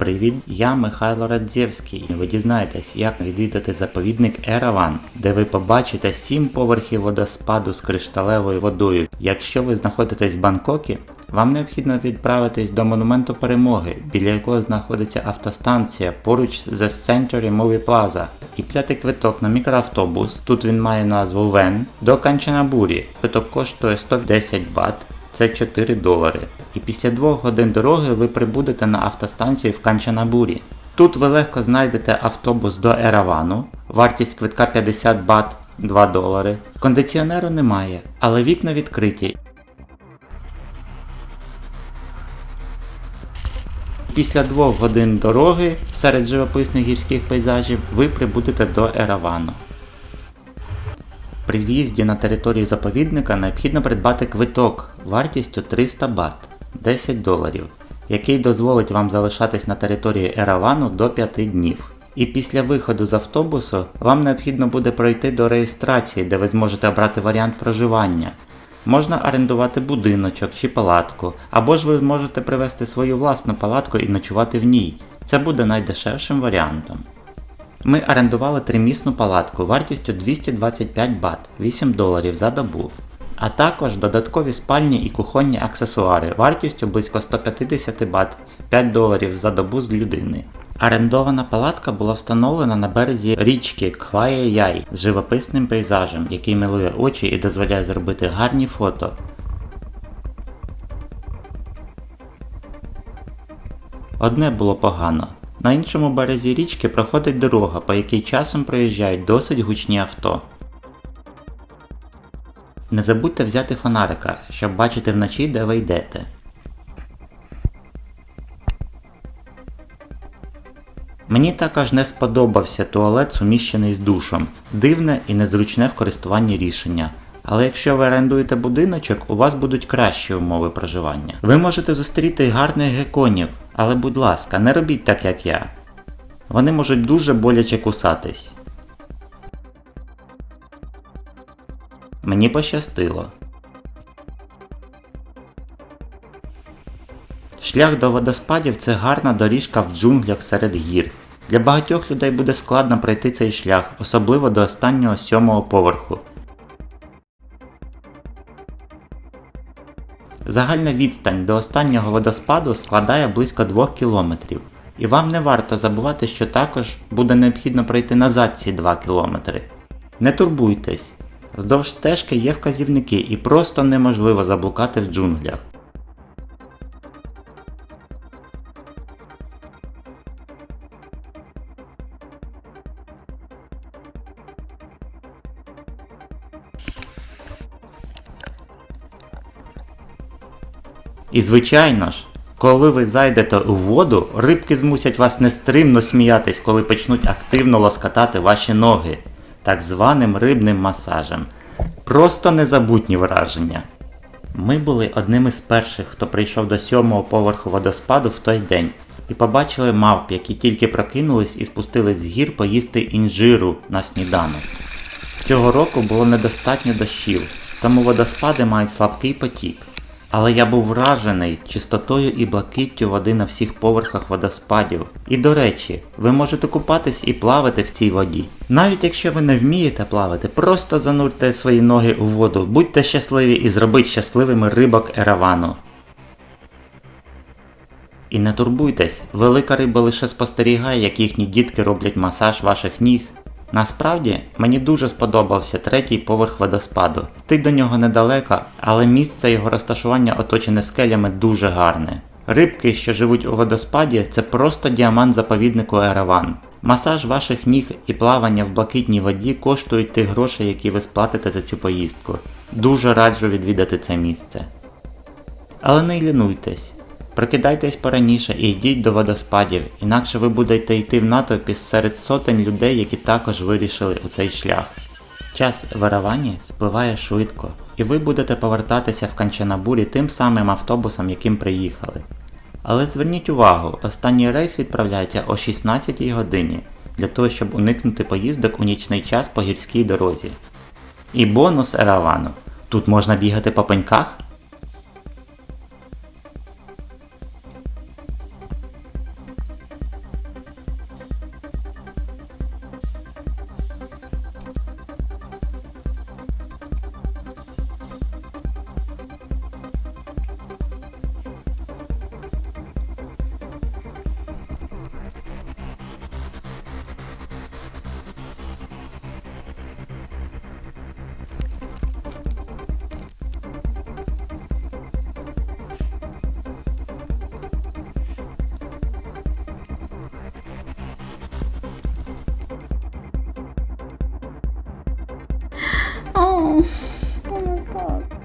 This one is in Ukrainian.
Привіт, я Михайло Радзєвський. Ви дізнаєтесь, як відвідати заповідник Ераван, де ви побачите 7 поверхів водоспаду з кришталевою водою. Якщо ви знаходитесь в Бангкокі, вам необхідно відправитись до монументу перемоги, біля якого знаходиться автостанція поруч з Century Movie Plaza, і взяти квиток на мікроавтобус. Тут він має назву Вен до Канчанабурі. Квиток коштує 110 бат. Це 4 долари. І після двох годин дороги ви прибудете на автостанцію в Канчанабурі. Тут ви легко знайдете автобус до Еравану, вартість квитка 50 бат 2 долари. Кондиціонеру немає, але вікна відкриті. Після двох годин дороги серед живописних гірських пейзажів ви прибудете до Еравану. При в'їзді на територію заповідника необхідно придбати квиток вартістю 300 бат 10 доларів, який дозволить вам залишатись на території Еравану до 5 днів. І після виходу з автобусу вам необхідно буде пройти до реєстрації, де ви зможете обрати варіант проживання. Можна орендувати будиночок чи палатку, або ж ви можете привезти свою власну палатку і ночувати в ній. Це буде найдешевшим варіантом. Ми орендували тримісну палатку вартістю 225 бат 8 доларів за добу, а також додаткові спальні і кухонні аксесуари вартістю близько 150 бат 5 доларів за добу з людини. Орендована палатка була встановлена на березі річки Кхває-Яй з живописним пейзажем, який милує очі і дозволяє зробити гарні фото. Одне було погано. На іншому березі річки проходить дорога, по якій часом проїжджають досить гучні авто. Не забудьте взяти фонарика, щоб бачити вночі, де ви йдете. Мені також не сподобався туалет, суміщений з душом, дивне і незручне в користуванні рішення. Але якщо ви орендуєте будиночок, у вас будуть кращі умови проживання. Ви можете зустріти гарних геконів, але будь ласка, не робіть так, як я. Вони можуть дуже боляче кусатись. Мені пощастило. Шлях до водоспадів це гарна доріжка в джунглях серед гір. Для багатьох людей буде складно пройти цей шлях, особливо до останнього сьомого поверху. Загальна відстань до останнього водоспаду складає близько 2 кілометрів. І вам не варто забувати, що також буде необхідно пройти назад ці 2 кілометри. Не турбуйтесь, вздовж стежки є вказівники і просто неможливо заблукати в джунглях. І звичайно ж, коли ви зайдете у воду, рибки змусять вас нестримно сміятись, коли почнуть активно лоскатати ваші ноги, так званим рибним масажем. Просто незабутні враження. Ми були одним із перших, хто прийшов до сьомого поверху водоспаду в той день, і побачили мавп, які тільки прокинулись і спустились з гір поїсти інжиру на сніданок. Цього року було недостатньо дощів, тому водоспади мають слабкий потік. Але я був вражений чистотою і блакиттю води на всіх поверхах водоспадів. І до речі, ви можете купатись і плавати в цій воді. Навіть якщо ви не вмієте плавати, просто занурте свої ноги у воду, будьте щасливі і зробіть щасливими рибок еравану. І не турбуйтесь, велика риба лише спостерігає, як їхні дітки роблять масаж ваших ніг. Насправді, мені дуже сподобався третій поверх водоспаду. Ти до нього недалеко, але місце його розташування оточене скелями дуже гарне. Рибки, що живуть у водоспаді, це просто діамант заповіднику Ераван. Масаж ваших ніг і плавання в блакитній воді коштують тих грошей, які ви сплатите за цю поїздку. Дуже раджу відвідати це місце. Але не лінуйтесь. Прокидайтесь пораніше і йдіть до водоспадів, інакше ви будете йти в натовпі серед сотень людей, які також вирішили у цей шлях. Час в Еравані спливає швидко, і ви будете повертатися в Канчанабурі тим самим автобусом, яким приїхали. Але зверніть увагу, останній рейс відправляється о 16 годині, для того, щоб уникнути поїздок у нічний час по гірській дорозі. І бонус Еравану. Тут можна бігати по пеньках. Oh, oh my god.